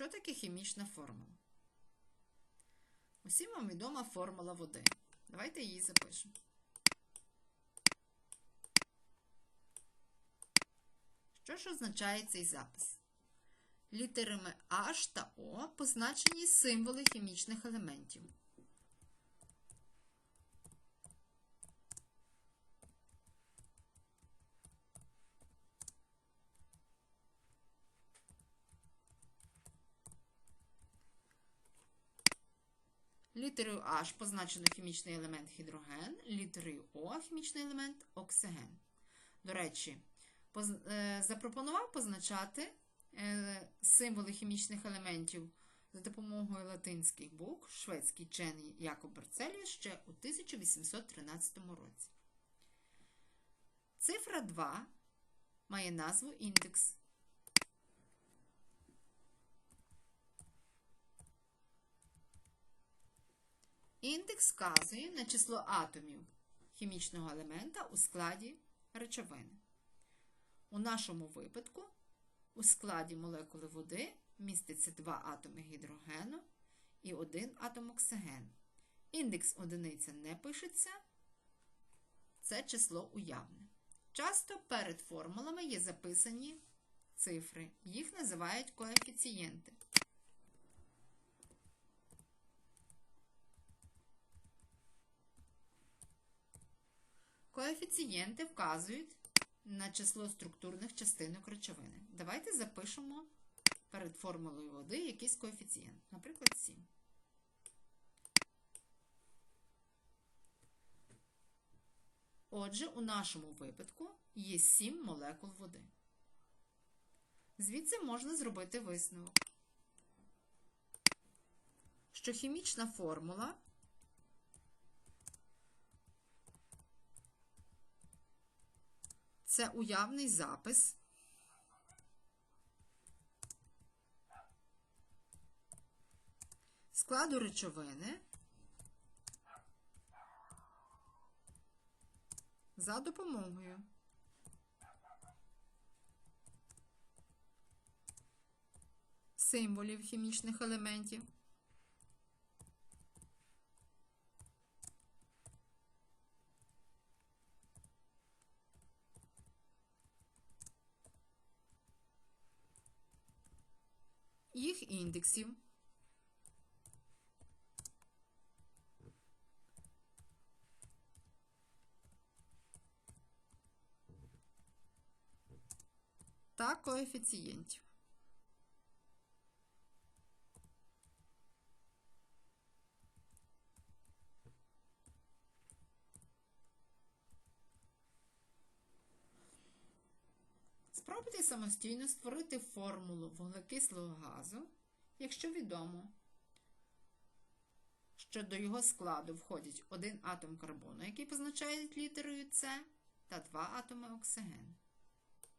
Що таке хімічна формула? Усім вам відома формула води. Давайте її запишемо. Що ж означає цей запис? Літерами H та O позначені символи хімічних елементів. Літерою H позначено хімічний елемент гідроген, літерою О хімічний елемент оксиген. До речі, поз- е, запропонував позначати е, символи хімічних елементів за допомогою латинських букв шведський вчений Якоб Берцеліус ще у 1813 році. Цифра 2 має назву індекс. Індекс вказує на число атомів хімічного елемента у складі речовини. У нашому випадку у складі молекули води міститься два атоми гідрогену і один атом оксигену. Індекс одиниця не пишеться, це число уявне. Часто перед формулами є записані цифри, їх називають коефіцієнти. Коефіцієнти вказують на число структурних частинок речовини. Давайте запишемо перед формулою води якийсь коефіцієнт, наприклад, 7. Отже, у нашому випадку є 7 молекул води. Звідси можна зробити висновок, що хімічна формула це уявний запис. Складу речовини. За допомогою. Символів хімічних елементів. Їх індексів. Та коефіцієнтів. Спробуйте самостійно створити формулу вуглекислого газу, якщо відомо, що до його складу входять один атом карбону, який позначають літерою С, та два атоми оксигену.